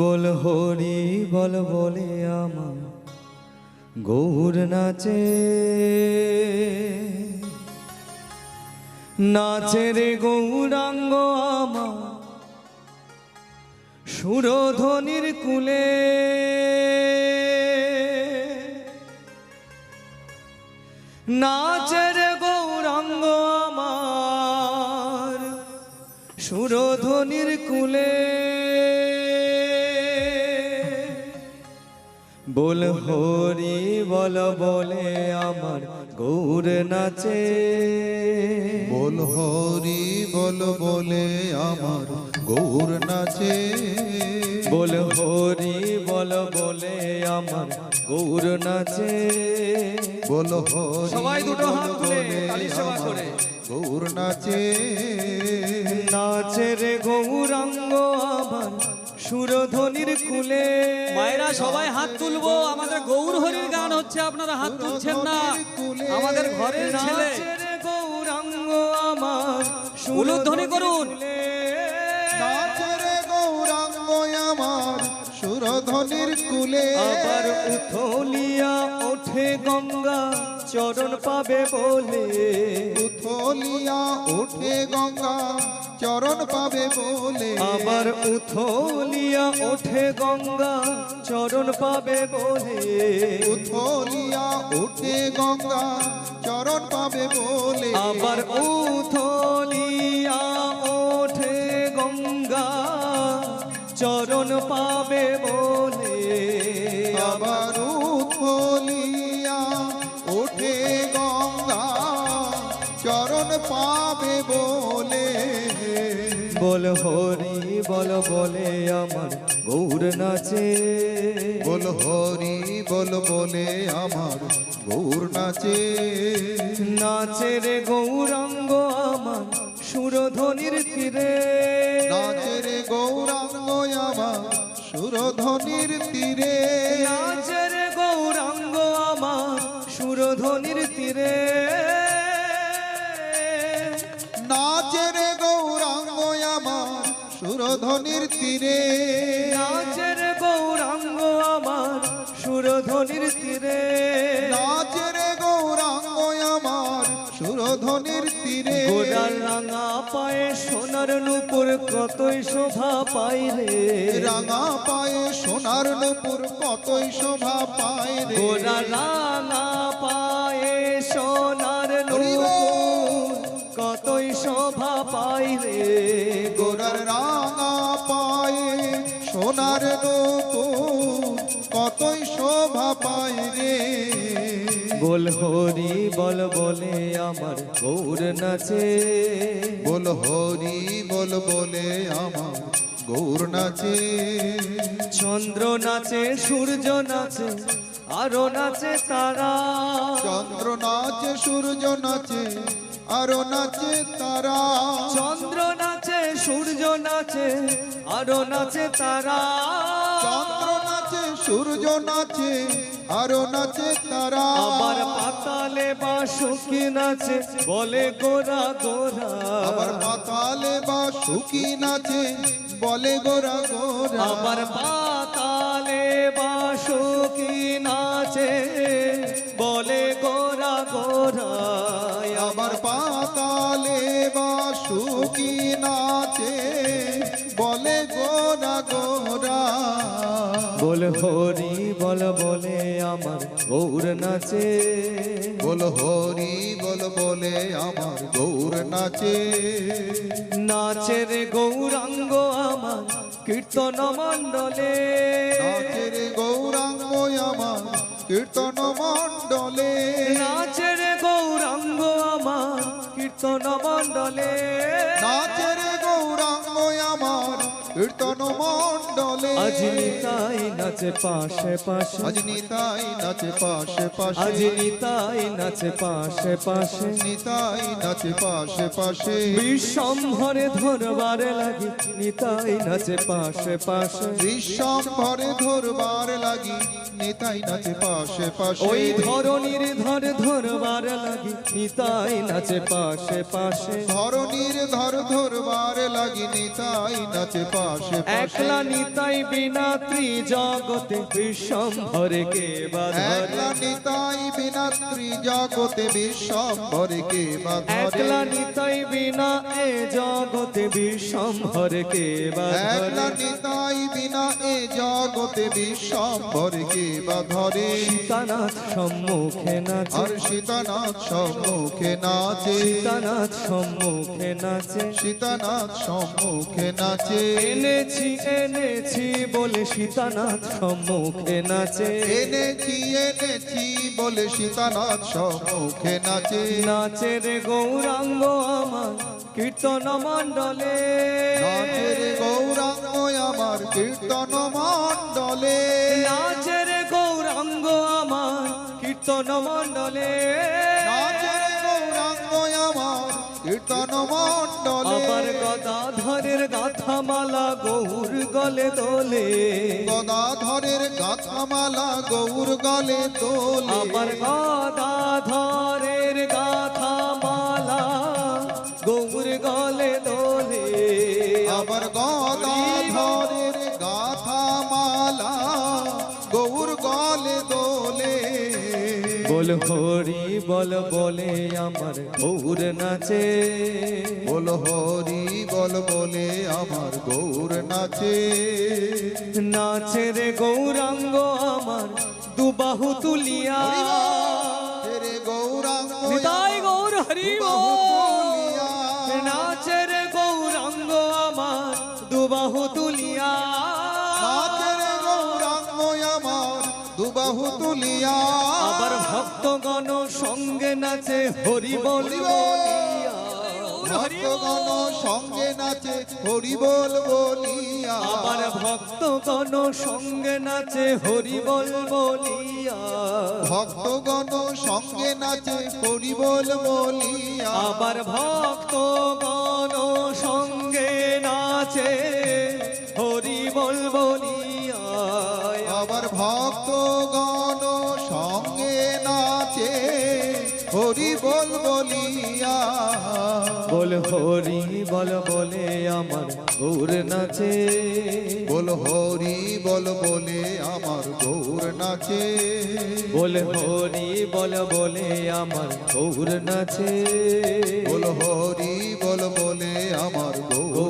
বল হরি, বল বলে আমার গৌর নাচে। নাচে রে গৌরাঙ্গ আমার সুরধ্বনির কুলে। নাচের গৌরাঙ্গ আমার সুরধ্বনির কুলে। বল হরি বল বলে আমার গৌর নাচে। বল হরি বল বলে আমার গৌর নাচে। বল হরি বল বলে আমার গৌর নাচে। বল হরি সবাই দুটো বল হাত তুলে বলে তালি সেবা আমার করে। গৌর নাচে। নাচে রে গৌরাঙ্গ আমার সুরধ্বনির কুলে। মায়েরা সবাই হাত তুলবো। আমাদের গৌর হরির গান হচ্ছে আপনারা হাত তুলছেন না। আমাদের ঘরের ছেলে। গৌরাঙ্গ আমার উলুধ্বনি করুন। গৌরাঙ্গ আমার সুরধ্বনির কুলে। আবার উথলিয়া ওঠে গঙ্গা চরণ পাবে বলে। উথলিয়া ওঠে গঙ্গা চরণ পাবে বলে। আবার উথলিয়া ওঠে গঙ্গা চরণ পাবে বলে। উথলিয়া ওঠে গঙ্গা চরণ পাবে বলে। আবার বল হরি বল বলে আমার গৌর নাচে। বল হরি বল বলে আমার গৌর নাচে। নাচে রে গৌরাঙ্গ আমার সুরধ্বনির তীরে। নাচে রে গৌরাঙ্গ আমার সুরধ্বনির তীরে। নাচে রে গৌরাঙ্গ আমার সুরধ্বনির তীরে। সুরধ্বনির তীরে। নাচে রে গৌরাঙ্গ আমার সুরধ্বনির তীরে। নাচে রে গৌরাঙ্গ আমার সুরধ্বনির তীরে। গোড়ার রাঙা পায়ে সোনার নুপুর কতই শোভা পাই রে। রাঙা পায়ে সোনার নুপুর কতই শোভা পায় রে। গোড়া রাঙা পায়ে সোনার নুপুর কতই শোভা পাই রে। সোনার নুপুর কতই শোভা পায় রে। বল হরি বল বলে আমার গৌর নাচে। বল হরি বল বলে আমার গৌর নাচে। চন্দ্র নাচে সূর্য নাচে আরও নাচে তারা। চন্দ্র নাচে সূর্য নাচে আরও নাচে তারা। চন্দ্র নাচে সূর্য নাচে আরও নাচে তারা। চন্দ্র নাচে সূর্য নাচে আরও নাচে তারা। আবার পাতালে বাসুকি নাচে বলে গোরা গোরা। আবার পাতালে বা সুখী নাচে বলে গোরা গোরা। আবার পাতালে বাসুকি নাচে বলে গোরা গোরা। আবার পাতালে বা সুখী নাচে বলে গোরা গোরা বল হরি বল বলে আমার গৌর নাচে। বল হরি বল বলে আমার গৌর নাচে। নাচে রে গৌরাঙ্গ আমার কীর্তন মণ্ডলে। নাচে রে গৌরাঙ্গ আমার কীর্তন মণ্ডলে। নাচে কীর্তন মণ্ডলে কীর্তন মণ্ডলে আজ নিতাই নাচে পাশে পাশে। আজ নিতাই নাচে পাশে পাশে। আজ নিতাই নাচে পাশে পাশে। নিতাই নাচে পাশে পাশে। বিশ্বম্ভরে ধরবার লাগি নিতাই নাচে পাশে পাশে। বিশ্বম্ভরে ধরবার লাগি নিতাই নাচে পাশে পাশে। ওই ধরনীর ধর ধরবার লাগি নিতাই নাচে পাশে পাশে। ধরনীর ধর ধরবার লাগি নিতাই নাচে পাশে পাশে একলা নিতাই বিনা ত্রিজগতে বিশ্বম্ভরে কে বাধরে একলা নিতাই বিনা ত্রিজগতে বিশ্বম্ভরে কে বা একলা নিতাই বিনা এ জগতে বিশ্বম্ভরে কে একলা বাধরে নিতাই বিনা এ জগতে বিশ্বম্ভরে কে বা ধরে সীতানাথ সম্মুখে নাচে। আর সীতানাথ সম্মুখে নাচে। সীতানাথ সম্মুখে নাচে। সীতানাথ সম্মুখে নাচে। এনেছি এনেছি বলে সীতানাথ সম্মুখে নাচে। এনেছি এনেছি বলে সীতানাথ সম্মুখে নাচে। নাচের গৌরাঙ্গ আমার কীর্তন মণ্ডলে। নাচের গৌরাঙ্গ আমার কীর্তন মণ্ডলে। নাচের গৌরাঙ্গ আমার কীর্তন মণ্ডলে। নাচের গৌরাঙ্গ আমার কীর্তন মণ্ডলে। গাথামালা গৌর গলে দোলে গদাধরের গাথামালা গৌর গলে তোলে আবার গদাধরের গাথামালা গৌর গলে দোলে আবার গদাধরের গাথামালা গৌর গলে দোলে বল হরি বল বলে আমার গৌর নাচে। বল হরি বল বলে আমার গৌর নাচে। নাচে রে গৌরাঙ্গ আমার দুবাহু তুলিয়া। রে গৌরাঙ্গ গৌর হরি বাহু তুলিয়া। নাচে রে দুবাহু তুলিয়া। আবার ভক্তগণ সঙ্গে নাচে হরি বল বলিয়া। ভক্তগণ সঙ্গে নাচে হরি বল বলিয়া। আবার ভক্তগণ সঙ্গে নাচে হরি বল বলিয়া। ভক্তগণ সঙ্গে নাচে হরি বল বলিয়া। আবার ভক্তগণ সঙ্গে নাচে হরি বল বলিয়া। আবার ভক্তগণ সঙ্গে নাচে হরি বল বলিয়া। বল হরি বল বলে আমার গৌর নাচে। বল হরি বল বলে আমার গৌর নাচে। বল হরি বল বলে আমার গৌর নাচে। বল হরি বল বলে আমার গৌর